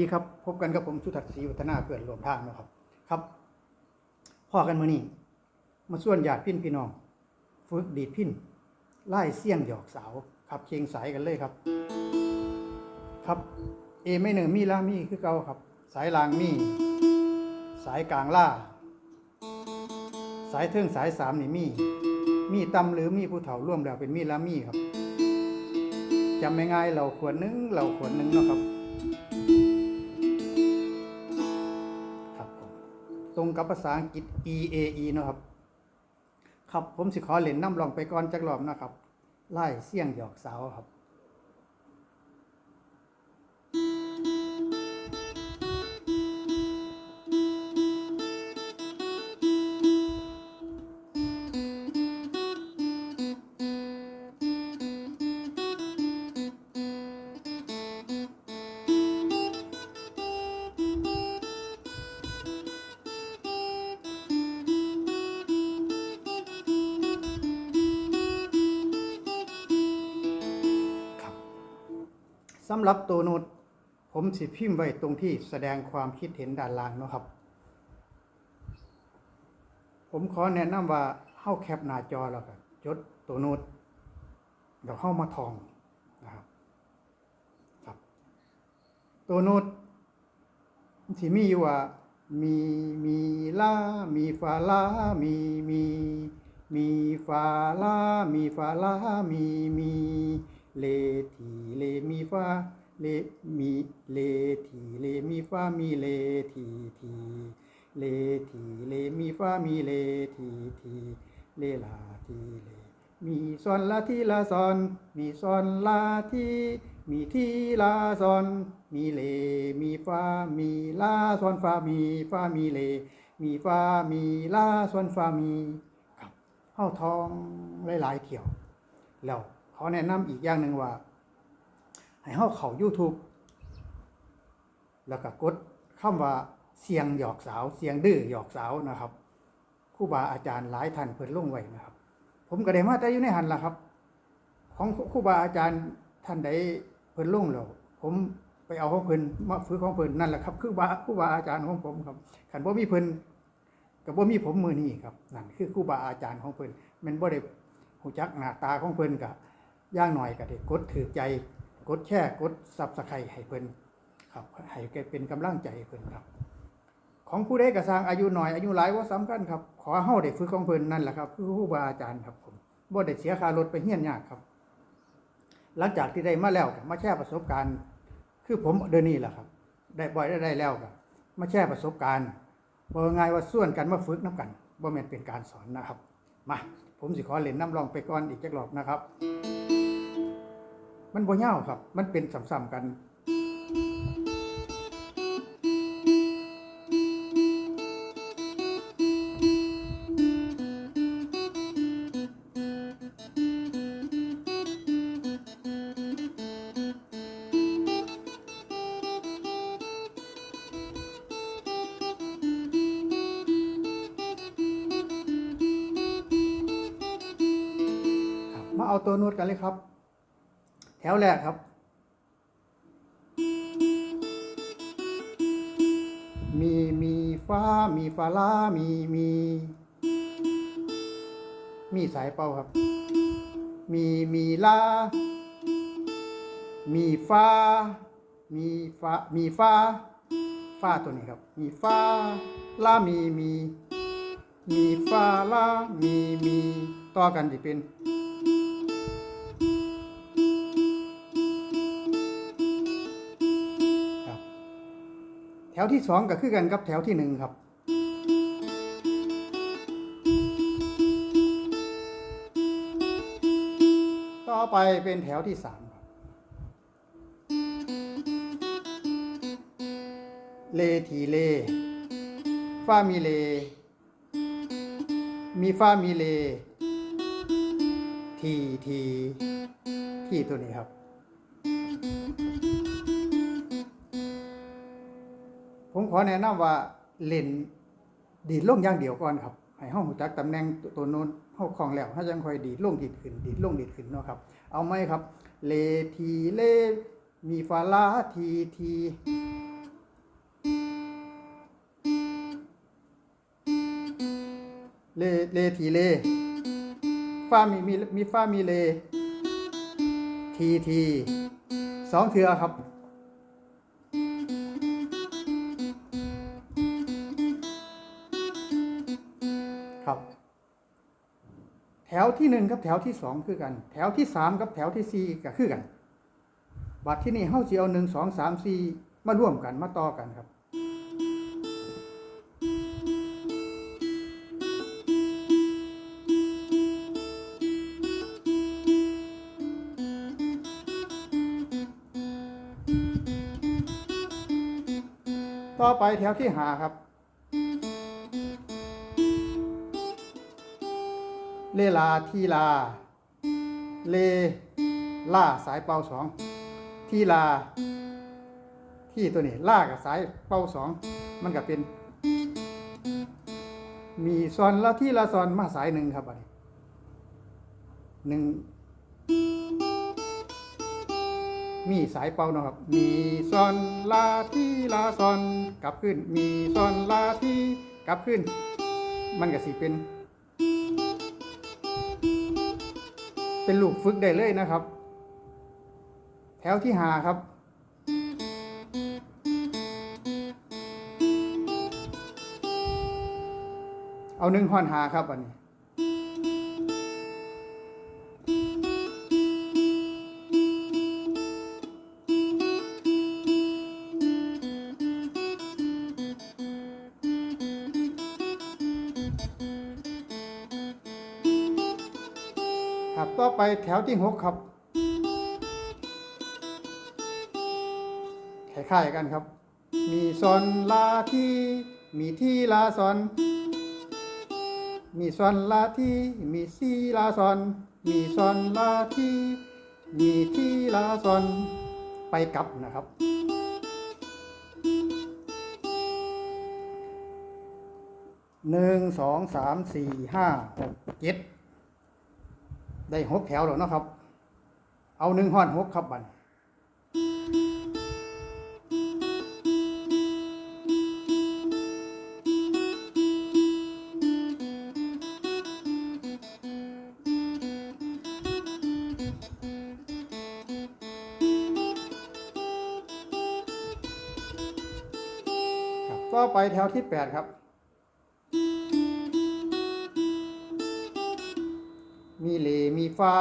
ดีครับ พบกันกับผมสุทัศน์ศรีวัฒนาเพื่อนรวมทางนะครับ ครับพ่อกันมื้อนี้มาส่วนญาติพี่พี่น้องฝึกดีดพินไล่เสี่ยงหยอกสาวครับเคียงสายกันเลยครับ ครับเอไม่หนึ่งมีล่ามีคือเก่าครับ สายลางมี สายกลางล่า สายเทิงสายสามนี่มี มีตำหรือมีผู้เฒ่าร่วมแล้วเป็นมีลามีครับจำง่ายๆเราขวดหนึงเราขวดหนึงเนาะครับครับ รงกับภาษาอังกฤษ E A E นะครับ ครับผมสิขอเล่นน้ำลองไปก่อนจักรอบนะครับไล่เสี่ยงหยอกสาวครับ สำหรับตัวโน้ตผมสิพิมพ์ไว้ตรงที่แสดงความคิดเห็นด้านล่างนะครับ ผมขอแนะนำว่าเข้าแคปหน้าจอแล้วก็จดตัวโน้ตเดี๋ยวเข้ามาทองนะครับครับ ตัวโน้ตที่มีอยู่ว่ามีมีลามีฟาลามีมีมีฟาลามีฟาลามีมี เลทีเลมีฟาเลมีเลทีเลมีฟามีเลทีทีเลทีเลมีฟามีเลทีทีเลลาทีเลมีซอนลาทีลาซอน มีซอนลาทีมีทีลาซอน มีเลมีฟามีลาซอนฟามีฟามีเล มีฟามีลาซอนฟามีครับเข้าทองหลายๆเที่ยวแล้ว เขาแนะนำอีกอย่างหนึ่งว่า ให้เข้าเขา YouTube แล้วก็กดคำว่าเสียงหยอกสาว เสียงดื้อหยอกสาวนะครับครูบาอาจารย์หลายท่านเพิ่นลงไว้นะครับ ผมก็ได้มาแต่อยู่ในหันล่ะครับ ของครูบาอาจารย์ท่านใดเพิ่นลงแล้วผมไปเอาของเพิ่นมาฝึกของเพิ่นนั่นแหละครับ คือบาครูบาอาจารย์ของผมครับขันบ่มีเพิ่นกับบ่มีผมมือนี้ครับนั่นคือครูบาอาจารย์ของเพิ่นแมันบ่ได้หูจักหน้าตาของเพิ่นก็อ ย่างหน่อยก็ได้กดถือใจกดแช่กดซับสไครให้เพิ่นครับให้เป็นกำลังใจให้เพิ่นครับ ของผู้ใดกระสร้างอายุหน่อยอายุหลายว่าสำคัญครับ ขอเฮาได้ฝึกของเพิ่นนั่นแหละครับคือครูบาอาจารย์ครับผมบ่ได้เสียค่ารถไปเฮียนยากครับ หลังจากที่ได้มาแล้วมาแชร์ประสบการณ์ คือผมเดือนนี้แหละครับ ได้บ่อยได้ได้แล้วก็มาแชร์ประสบการณ์บ่ง่ายว่าส่วนกันมาฝึกน้ำกันบ่แม่นเป็นการสอนนะครับ มาผมสิขอเล่นน้ำลองไปก่อนอีกจักรอบนะครับ มันบ่ยาวครับ มันเป็นซ้ำๆกันครับมาเอาตัวน้ตกันเลยครับ แถวแรกครับ มีมีฟ้า มีฟ้าลามีมี มีสายเป่าครับ มีมีลา มีฟ้า มีฟ้า มีฟ้า ฟ้าตัวนี้ครับ มีฟ้าลามีมี มีฟ้าลามีมี ต่อกันจะเป็น วที่สองก็คือกันกับแถวที่หนึ่งครับ ต่อไปเป็นแถวที่สามครับเลทีเลฟามีเล มีฟามีเล ทีที ที่ตัวนี้ครับ ผมขอแนะนำว่าเล่นดีดลงอย่างเดียวก่อนครับให้ห้องหูจักตำแหน่งตัวโน้นห้องลองแล้วถ้ายังค่อยดีดลงดีดขึ้นดีดลงดีดขึ้นเนาะครับ เอาไหมครับ เลทีเลมีฟาลาทีทีเลเลทีเลฟ้ามีมีมีฟ้ามีเลทีทีสองเทือครับ ที่หนึ่งกับแถวที่สองคือกัน แถวที่สามกับแถวที่สี่ก็คือกันบัดที่นี่เฮาสิเอาหนึ่งสองสามสี่มาร่วมกันมาต่อกันครับต่อไปแถวที่หาครับ เลลาทีลา เลล่าสายเป่าสองทีลา ที่ตัวนี้ล่ากับสายเป่าสองมันก็เป็น มีซอนละที่ละซอนมาสายหนึ่งครับอันนี้หนึ่งมีสายเป่านะครับ มีซอนลาที่ลาซอนกลับขึ้น มีซอนลาที่กลับขึ้น มันก็สิเป็น เป็นลูกฝึกได้เลยนะครับ แถวที่หาครับ เอาหนึ่งหอนหาครับอันนี้ ครับต่อไปแถวที่หกครับคล้ายๆกันครับ มีซอนลาที่ มีที่ลาซอน มีซอนลาที่ มีซีลาซอน มีซอนลาที่ มีที่ลาซอน ไปกลับนะครับ หนึ่งสองสามสี่ห้าหกเจ็ด ได้หกแถวแล้วเนาะครับ เอาหนึ่งห้อนหกครับบันครับก็ไปแถวที่แปดครับ มีเลมีฟ้า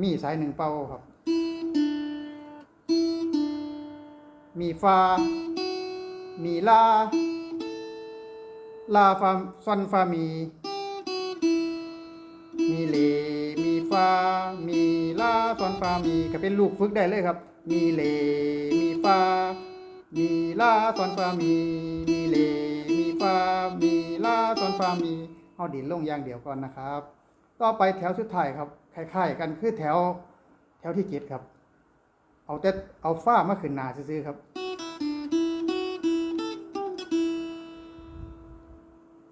มีสายหนึ่งเป่าครับ มีฟ้ามีลา ลาฟาซอนฟามี มีเล มีฟ้ามีลาซอนฟามีก็เป็นลูกฝึกได้เลยครับ มีเล มีฟ้ามีลาซอนฟามี มีเล มีฟ้ามีลาซอนฟามี เอาดินลงอย่างเดียวก่อนนะครับ ต่อไปแถวสุดท้ายครับคล้ายๆกันคือแถวแถวที่เจ็ดครับ เอาแต่เอาฝ้ามาขึ้นหนาซื้อๆครับ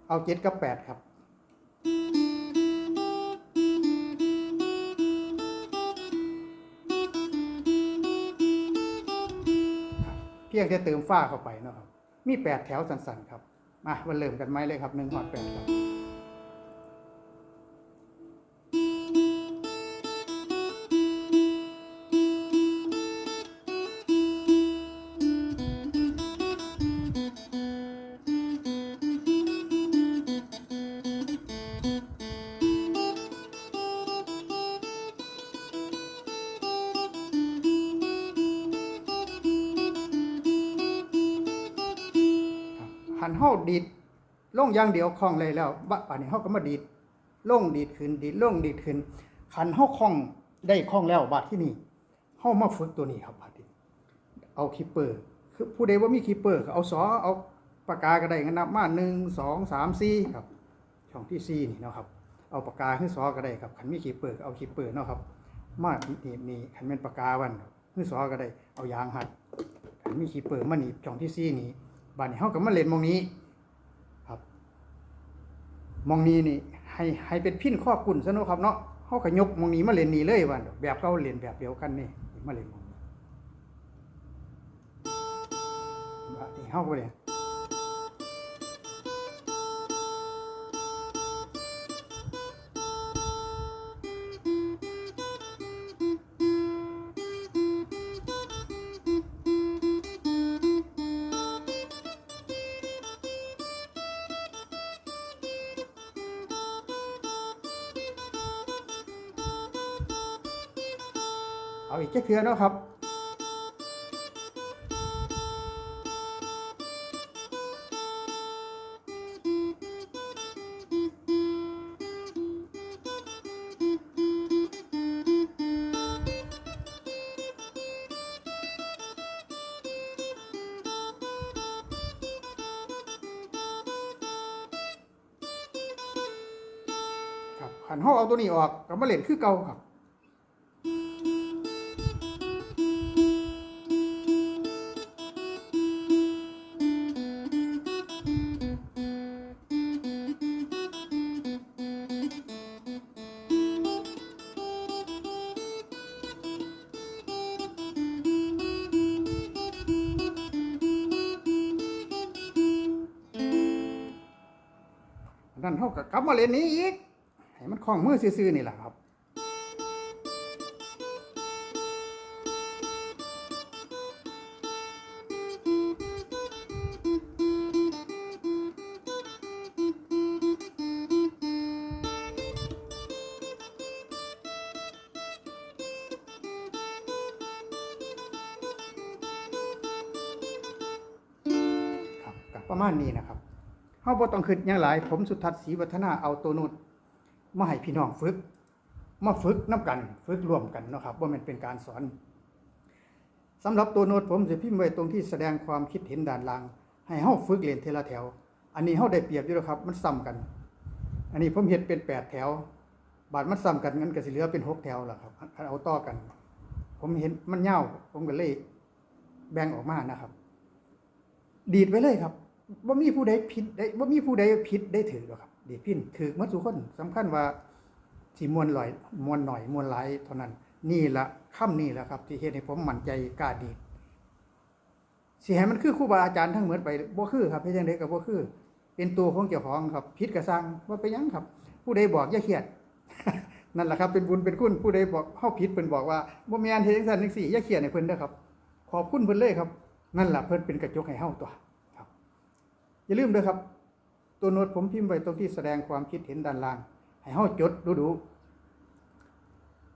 เอาเจ็ดกับแปดครับเพียงแค่เติมฝ้าเข้าไปเนาะครับ มีแปดแถวสั้นๆครับ มาวันเริ่มกันไหมเลยครับหนึ่งหอดแปดครับ เฮาดีดลงอย่างเดียวคล่องเลยแล้วบะป่านนี้เฮาก็มาดีดลงดีดขึ้นดีดลงดีดขึ้นหันเฮาคล่องได้คล่องแล้วบาดที่นี่เฮามาฝึกตัวนี้ครับบาดนี้เอาคีปเปอร์คือผู้ใดว่ามีคีปเปอร์ก็เอาสอเอาปากกาก็ได้งั้นนับมา1 2 3 4ครับ ช่องที่4นี่เนาะครับ เอาปากกาขึ้นสอก็ได้ครับคันมีคีปเปอร์เอาคีปเปอร์เนาะครับ มานี่นี่คันเป็นปากกาวันขึ้นสอก็ได้เอายางหัดคันมีคีเปอร์มาหนีบช่องที่ซี่นี้ บานนี้เขาก็มาเล่นมองนี้ ครับมองนี้นี่ให้ให้เป็นพินข้อกุ่นซะเนาะครับเนาะเขาก็ยกมองนี้มาเล่นนี่เลยวันแบบเขาเล่นแบบเดียวกันนี่มาเล่นมองนี้บาดนี้เขาก็เลย เอาอีกเจ๊เทือเนาะครับครับขันห้องเอาตัวนี้ออกก็มาเล่นคือเก่าครับ นั่นเท่ากับกลับมาเล่นนี้อีกให้มันคล่องมือซื่อๆนี่แหละครับกับประมาณนี้นะครับาบ่ต้องคิดหยังหลาย ผมสุทัศน์ศรีวัฒนาเอาตัวโน้ตมาให้พี่น้องฝึก มาฝึกนํกัน ฝึกร่วมกันเนาะครับบ่แม่นเป็นการสอนสำหรับตัวโน้ตผมสิพิมพ์ไว้ตรงที่แสดงความคิดเห็นด้านล่าง ให้เฮาฝึกเรียนทีละแถว อันนี้เฮาได้เปรียบอยู่แล้วครับ มันซ้ำกัน อันนี้ผมเฮ็ดเป็นแปดแถว บาดมันซ้ำกันงั้นก็สิเหลือเป็นหกแถวล่ะครับเอาต่อกัน ผมเห็นมันยาวผมก็เลยแบ่งออกมานะครับ ดีดไว้เลยครับ ว่ามีผู้ใดผิดได้ว่ามีผู้ใดผิดได้ถือหรอกครับดีดพินถือหมดทุกคนสำคัญว่าสิมวลหลอยมวลหน่อยมวลหลายเท่านั้น นี่ละค่ำนี่แหละครับ ที่เฮ็ดให้ผมมั่นใจกล้าดีสิให้มันคือครูบาอาจารย์ทั้งหมดไปบ่คือครับเฮ็ดจังไดก็บ่คือ เป็นตัวของเจ้าของครับผิดก็สร้างว่าไปหยังครับ ผู้ใดบอกอย่าเครียดนั่นแหละครับเป็นบุญเป็นคุณผู้ใดบอกเฮาผิดเพิ่นบอกว่าบ่แม่นเฮ็ดจังซั่นจังซี่อย่าเครียดให้เพิ่นเด้อครับ ขอบคุณเพิ่นเลยครับ นั่นแหละเพิ่นเป็นกระจกให้เฮาตัว อย่าลืมด้วยครับ ตัวโน้ตผมพิมพ์ไว้ตรงที่แสดงความคิดเห็นด้านล่าง ให้เฮาจดดูดู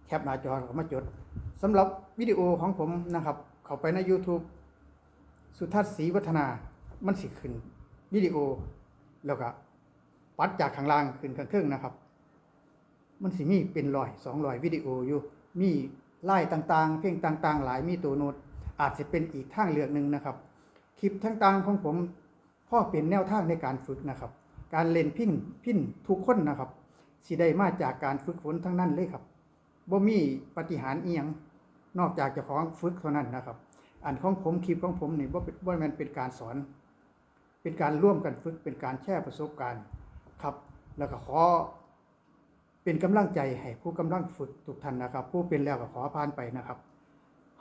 แคปหน้าจอก็มาจดสำหรับวิดีโอของผมนะครับ เข้าไปใน YouTube สุทัศน์ศรีวัฒนามันสิขึ้นวิดีโอแล้วก็ปัดจากข้างล่างขึ้นข้างเทิงนะครับ มันสิมีเป็นร้อยสองร้อยวิดีโออยู่มีไล่ต่างๆ เพลงต่างๆ หลายมีตัวโน้ตอาจจะเป็นอีกทางเลือกหนึ่งนะครับ คลิปต่างๆของผม พ่อเป็นแนวทางในการฝึกนะครับ การเล่นพิ้นพิ้นทุกคนนะครับสิได้มาจากการฝึกฝนทั้งนั้นเลยครับบ่มีปฏิหารย์อียงนอกจากจะของฝึกเท่านั้นนะครับ อันของผมคลิปของผมนี่บ่เป็นบ่แม่นเป็นการสอน เป็นการร่วมกันฝึกเป็นการแชร์ประสบการณ์ครับ แล้วก็ขอ เป็นกำลังใจให้ผู้กำลังฝึกทุกท่านนะครับ ผู้เป็นแล้วก็ขอผ่านไปนะครับ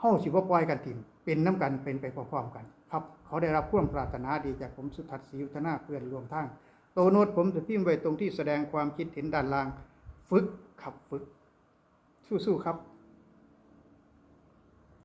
เฮาสิบ่ปล่อยกันถิ่มเป็นน้ำกันเป็นไปพร้อมๆกันครับ เขาได้รับความปรารถนาดีจากผมสุทัศน์ศรียุทธนาเพื่อนรวมทั้งโตโนดผมจะพิมพ์ไว้ตรงที่แสดงความคิดเห็นด้านล่าง ฝึกขับฝึก สู้ๆครับ